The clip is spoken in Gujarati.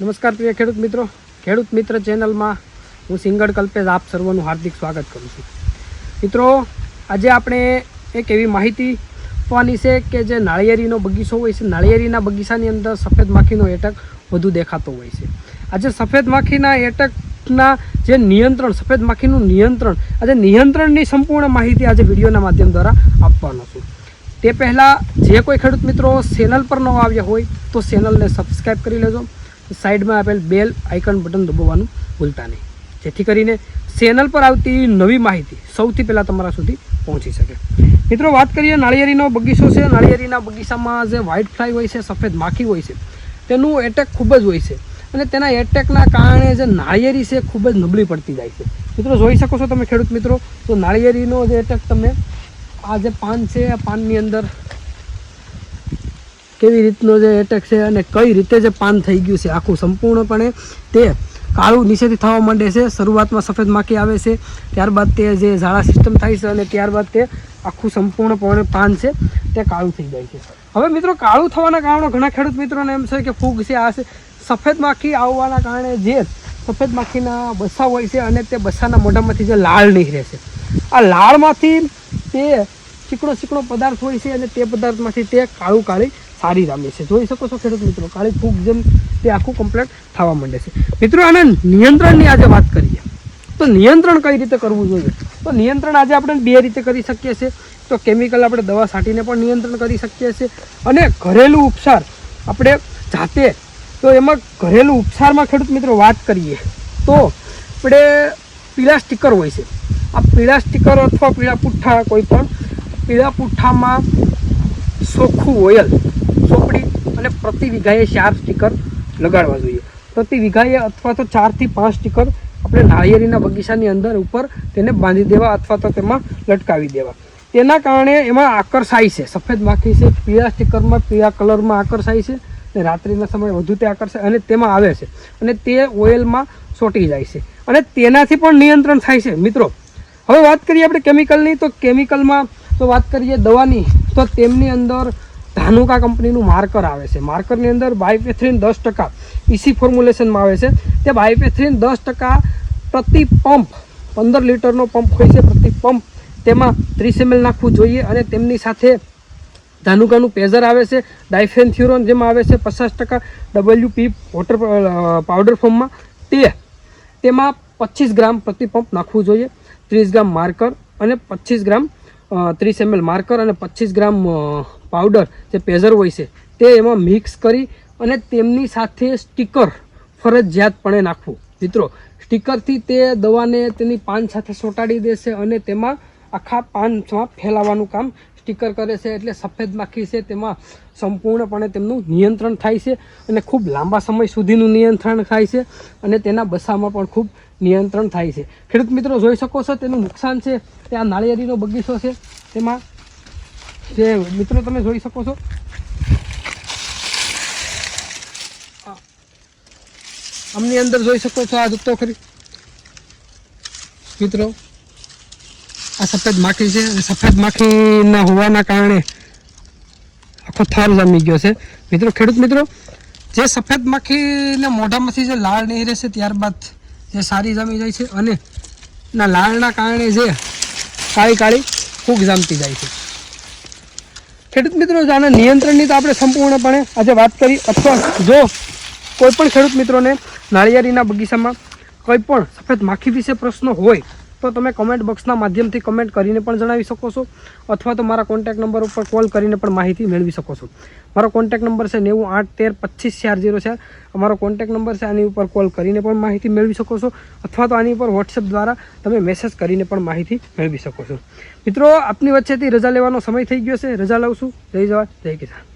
નમસ્કાર પ્રિય ખેડૂત મિત્રો. ખેડૂત મિત્ર ચેનલમાં હું સિંગડ કલ્પેશ આપ સર્વનું હાર્દિક સ્વાગત કરું છું. મિત્રો, આજે આપણે એક એવી માહિતી આપવાની છે કે જે નાળિયેરીનો બગીચો હોય છે, નાળિયેરીના બગીચાની અંદર સફેદ માખીનો એટક વધુ દેખાતો હોય છે. આજે સફેદ માખીના એટકના જે નિયંત્રણ, સફેદ માખીનું નિયંત્રણ, આજે નિયંત્રણની સંપૂર્ણ માહિતી આજે વિડીયોના માધ્યમ દ્વારા આપવાનો છું. તે પહેલાં જે કોઈ ખેડૂત મિત્રો ચેનલ પર ન આવ્યા હોય તો ચેનલને સબસ્ક્રાઈબ કરી લેજો. સાઈડમાં આપેલ બેલ આઇકન બટન દબાવવાનું ભૂલતા નહીં. જેથી કરીને ચેનલ પર આવતી નવી માહિતી સૌથી પહેલાં તમારા સુધી પહોંચી શકે. મિત્રો, વાત કરીએ નાળિયેરીનો બગીચો છે. નાળિયેરીના બગીચામાં જે વ્હાઇટ ફ્લાય હોય છે, સફેદ માખી હોય છે, તેનું એટેક ખૂબ જ હોય છે અને તેના એટેકના કારણે જે નાળિયેરી છે, ખૂબ જ નબળી પડતી જાય છે. મિત્રો, જોઈ શકો છો તમે ખેડૂત મિત્રો, તો નાળિયેરીનો જે એટેક તમે આ જે પાન છે, આ પાનની અંદર કેવી રીતનો જે એટેક છે અને કઈ રીતે જે પાન થઈ ગયું છે આખું સંપૂર્ણપણે તે કાળું નીચેથી થવા માંડે છે. શરૂઆતમાં સફેદ માખી આવે છે. ત્યારબાદ તે જે ઝાડા સિસ્ટમ થાય છે અને ત્યારબાદ તે આખું સંપૂર્ણપણે પાન છે તે કાળું થઈ જાય છે. હવે મિત્રો, કાળું થવાના કારણો ઘણા ખેડૂત મિત્રોને એમ છે કે ફૂગ છે, આ છે. સફેદ માખી આવવાના કારણે જે સફેદ માખીના બસા હોય છે અને તે બસાના મોઢામાંથી જે લાળ નીકળે છે. આ લાળમાંથી તે ચીકણો ચીકણો પદાર્થ હોય છે અને તે પદાર્થમાંથી તે કાળું કાળી સારી રામે છે. જોઈ શકો છો ખેડૂત મિત્રો, કાળી ફૂગ જેમ તે આખું કમ્પ્લેટ થવા માંડે છે. મિત્રો, આના નિયંત્રણની આજે વાત કરીએ. તો નિયંત્રણ કઈ રીતે કરવું જોઈએ? તો નિયંત્રણ આજે આપણે બે રીતે કરી શકીએ છીએ. તો કેમિકલ આપણે દવા છાંટીને પણ નિયંત્રણ કરી શકીએ છીએ અને ઘરેલું ઉપચાર આપણે જાતે, તો એમાં ઘરેલું ઉપચારમાં ખેડૂત મિત્રો વાત કરીએ, તો આપણે પીળા સ્ટીકર હોય છે. આ પીળા સ્ટીકર અથવા પીળા પુઠ્ઠા, કોઈ પણ પીળા પુઠ્ઠામાં સોખું અને પ્રતિ વીઘાએ ચાર સ્ટીકર લગાડવા જોઈએ. પ્રતિ વીઘાએ અથવા તો ચારથી પાંચ સ્ટીકર આપણે નાળિયેરીના બગીચાની અંદર ઉપર તેને બાંધી દેવા અથવા તો તેમાં લટકાવી દેવા. તેના કારણે એમાં આકર્ષાય છે. સફેદ માખી છે, પીળા સ્ટીકરમાં પીળા કલરમાં આકર્ષાય છે અને રાત્રિના સમયે વધુ તે આકર્ષાય અને તેમાં આવે છે. અને તે ઓઇલમાં ચોંટી જાય છે. અને તેનાથી પણ નિયંત્રણ થાય છે. મિત્રો, હવે વાત કરીએ આપણે કેમિકલની તો કેમિકલમાં તો વાત કરીએ દવાની. તો તેમની અંદર ધાનુકા કંપનીનું માર્કર આવે છે. માર્કરની અંદર બાયપેથ્રીન દસ ટકા ઇસી ફોર્મ્યુલેશનમાં આવે છે. તે બાયપેથ્રીન દસ ટકા પ્રતિ પંપ, પંદર લીટરનો પંપ હોય છે પ્રતિ પંપ, તેમાં ત્રીસ એમએલ નાખવું જોઈએ અને તેમની સાથે ધાનુકાનું પેઝર આવે છે. ડાયફેન્થ્યુરોન જેમાં આવે છે પચાસ ટકા ડબલ્યુપી વોટર પાવડર ફોર્મમાં તે, તેમાં પચીસ ગ્રામ પ્રતિ પંપ નાખવું જોઈએ. ત્રીસ ગ્રામ માર્કર અને પચીસ ગ્રામ ત્રીસ એમએલ માર્કર અને પચીસ ગ્રામ પાવડર જે પેઝર હોય છે, તે એમાં મિક્સ કરી અને તેમની સાથે સ્ટીકર ફરજિયાતપણે નાખવું. મિત્રો સ્ટીકરથી તે દવાને તેની પાન સાથે ચોંટાડી દેશે અને તેમાં આખા પાનમાં ફેલાવાનું કામ સ્ટીકર કરે છે એટલે સફેદ માખી છે, તેમાં સંપૂર્ણપણે તેમનું નિયંત્રણ થાય છે અને ખૂબ લાંબા સમય સુધીનું નિયંત્રણ થાય છે અને તેના બસામાં પણ ખૂબ નિયંત્રણ થાય છે. ખેડૂત મિત્રો, જોઈ શકો છો તેનું નુકસાન છે, તે આ નાળિયેરીનો બગીચો છે, તેમાં જે મિત્રો, તમે જોઈ શકો છો. આમની અંદર જોઈ શકો છો આ દત્તો ખરી. મિત્રો, આ સફેદ માખી છે. અને સફેદ માખીના હોવાના કારણે આખો થાર જામી ગયો છે. મિત્રો, ખેડૂત મિત્રો, જે સફેદ માખીને મોઢામાંથી જે લાળ નહીં રહેશે ત્યારબાદ જે સારી જામી જાય છે અને ના લાળના કારણે જે કાળી કાળી ફૂગ જામતી જાય છે. ખેડૂત મિત્રો આના નિયંત્રણની તો આપણે સંપૂર્ણપણે આજે વાત કરી, અથવા જો કોઈ પણ ખેડૂત મિત્રોને નાળિયેરીના બગીચામાં કોઈ પણ સફેદ માખી વિશે પ્રશ્નો હોય તો તમે કમેન્ટ બોક્સના માધ્યમથી કમેન્ટ કરીને પણ જણાવી શકો છો. અથવા તો મારા કોન્ટેક્ટ નંબર ઉપર કોલ કરીને પણ માહિતી મેળવી શકો છો. મારો કોન્ટેક્ટ નંબર છે નેવું આઠ તેર પચીસ ચાર જીરો છે. અમારો કોન્ટેક્ટ નંબર છે આની ઉપર કોલ કરીને પણ માહિતી મેળવી શકો છો. અથવા તો આની ઉપર વોટ્સએપ દ્વારા તમે મેસેજ કરીને પણ માહિતી મેળવી શકો છો. મિત્રો, આપની વચ્ચેથી રજા લેવાનો સમય થઈ ગયો છે. રજા લઉં છું. જય જવા જય કિસાન.